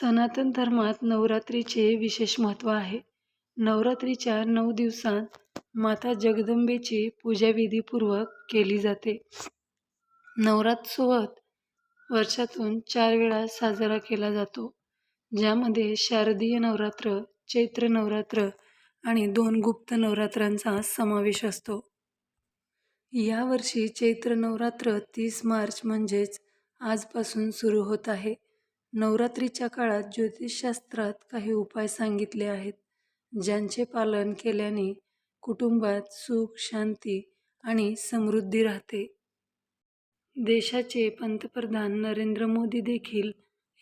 सनातन धर्मात नवरात्रीचे विशेष महत्त्व आहे. नवरात्रीच्या नऊ दिवसांत माता जगदंबेची पूजा विधीपूर्वक केली जाते. नवरात्रसोबत वर्षातून चार वेळा साजरा केला जातो, ज्यामध्ये शारदीय नवरात्र, चैत्र नवरात्र आणि दोन गुप्त नवरात्रांचा समावेश असतो. यावर्षी चैत्र नवरात्र तीस मार्च म्हणजेच आजपासून सुरू होत आहे. नवरात्रीच्या काळात ज्योतिषशास्त्रात काही उपाय सांगितले आहेत, ज्यांचे पालन केल्याने कुटुंबात सुख, शांती आणि समृद्धी राहते. देशाचे पंतप्रधान नरेंद्र मोदी देखील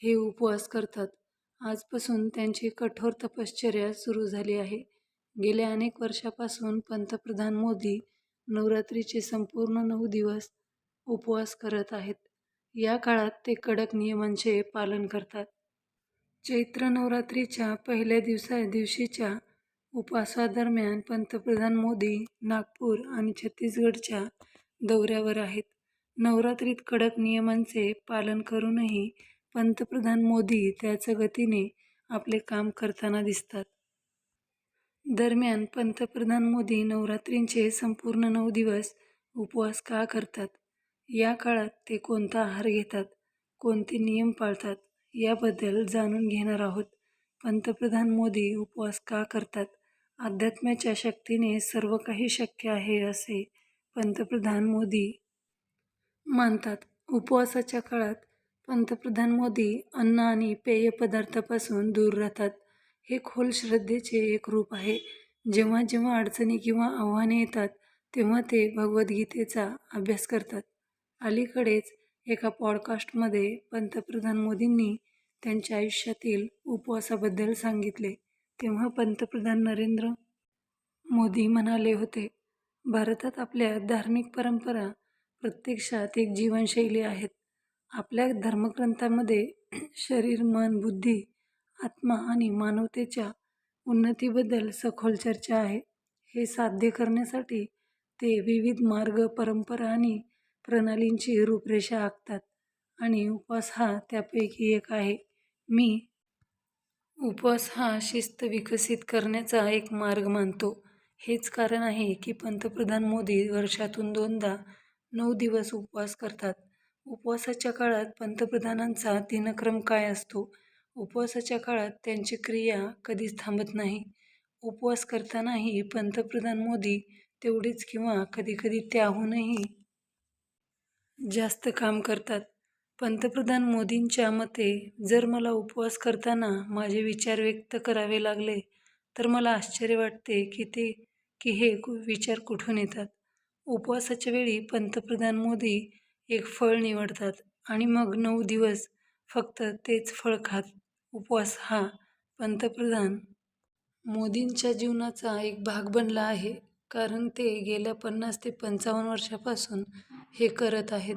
हे उपवास करतात. आजपासून त्यांची कठोर तपश्चर्या सुरू झाली आहे. गेल्या अनेक वर्षापासून पंतप्रधान मोदी नवरात्रीचे संपूर्ण नऊ दिवस उपवास करत आहेत. या काळात ते कडक नियमांचे पालन करतात. चैत्र नवरात्रीच्या पहिल्या दिवसा दिवशीच्या उपवासादरम्यान पंतप्रधान मोदी नागपूर आणि छत्तीसगडच्या दौऱ्यावर आहेत. नवरात्रीत कडक नियमांचे पालन करूनही पंतप्रधान मोदी त्याच गतीने आपले काम करताना दिसतात. दरम्यान, पंतप्रधान मोदी नवरात्रींचे संपूर्ण नऊ दिवस उपवास का करतात? या काळात ते कोणता आहार घेतात? कोणते नियम पाळतात? याबद्दल जाणून घेणार आहोत. पंतप्रधान मोदी उपवास का करतात? अध्यात्माच्या शक्तीने सर्व काही शक्य आहे असे पंतप्रधान मोदी मानतात. उपवासाच्या काळात पंतप्रधान मोदी अन्न आणि पेय पदार्थापासून दूर राहतात. हे खोल श्रद्धेचे एक रूप आहे. जेव्हा जेव्हा अडचणी किंवा आव्हाने येतात, तेव्हा ते भगवद्गीतेचा अभ्यास करतात. अलीकडेच एका पॉडकास्टमध्ये पंतप्रधान मोदींनी त्यांच्या आयुष्यातील उपवासाबद्दल सांगितले तेव्हा पंतप्रधान नरेंद्र मोदी म्हणाले होते, भारतात आपल्या धार्मिक परंपरा प्रत्यक्षात एक जीवनशैली आहेत. आपल्या धर्मग्रंथामध्ये शरीर, मन, बुद्धी, आत्मा आणि मानवतेच्या उन्नतीबद्दल सखोल चर्चा आहे. हे साध्य करण्यासाठी ते विविध मार्ग, परंपरा आणि प्रणालींची रूपरेषा आखतात आणि उपवास हा त्यापैकी एक आहे. मी उपवास हा शिस्त विकसित करण्याचा एक मार्ग मानतो. हेच कारण आहे की पंतप्रधान मोदी वर्षातून दोनदा नऊ दिवस उपवास करतात. उपवासाच्या काळात पंतप्रधानांचा दिनक्रम काय असतो? उपवासाच्या काळात त्यांची क्रिया कधीच थांबत नाही. उपवास करतानाही पंतप्रधान मोदी तेवढीच किंवा कधीकधी त्याहूनही जास्त काम करतात. पंतप्रधान मोदींच्या मते, जर मला उपवास करताना माझे विचार व्यक्त करावे लागले तर मला आश्चर्य वाटते की ते की हे विचार कुठून येतात. उपवासाच्या वेळी पंतप्रधान मोदी एक फळ निवडतात आणि मग नऊ दिवस फक्त तेच फळ खात. उपवास हा पंतप्रधान मोदींच्या जीवनाचा एक भाग बनला आहे, कारण ते गेल्या पन्नास ते पंचावन्न वर्षापासून हे करत आहेत.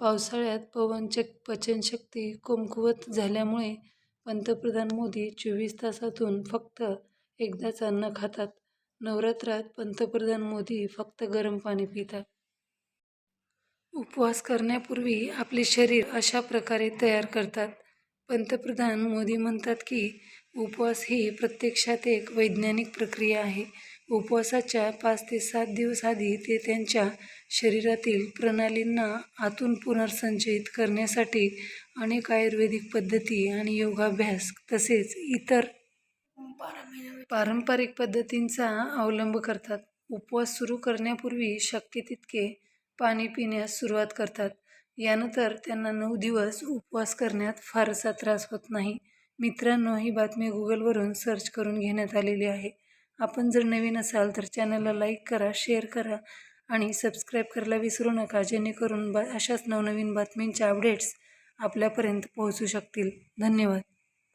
पावसाळ्यात पवनचक पचनशक्ती कमकुवत झाल्यामुळे पंतप्रधान मोदी चोवीस तासातून फक्त एकदाच अन्न खातात. नवरात्रात पंतप्रधान मोदी फक्त गरम पाणी पितात. उपवास करण्यापूर्वी आपले शरीर अशा प्रकारे तयार करतात. पंतप्रधान मोदी म्हणतात की उपवास ही प्रत्यक्षात एक वैज्ञानिक प्रक्रिया आहे. उपवासाच्या पाच ते सात दिवस आधी ते त्यांच्या शरीरातील प्रणालींना आतून पुनर्संचयित करण्यासाठी अनेक आयुर्वेदिक पद्धती आणि योगाभ्यास तसेच इतर पारंपरिक पद्धतींचा अवलंब करतात. उपवास सुरू करण्यापूर्वी शक्य तितके पाणी पिण्यास सुरुवात करतात. यानंतर त्यांना नऊ दिवस उपवास करण्यात फारसा त्रास होत नाही. मित्रांनो, ही बातमी गुगलवरून सर्च करून घेण्यात आलेली आहे. आपण जर नवीन असाल तर चॅनलला लाईक करा, शेअर करा आणि सबस्क्राईब करायला विसरू नका जेणेकरून अशाच नवनवीन बातमींच्या अपडेट्स आपल्यापर्यंत पोहोचू शकतील. धन्यवाद.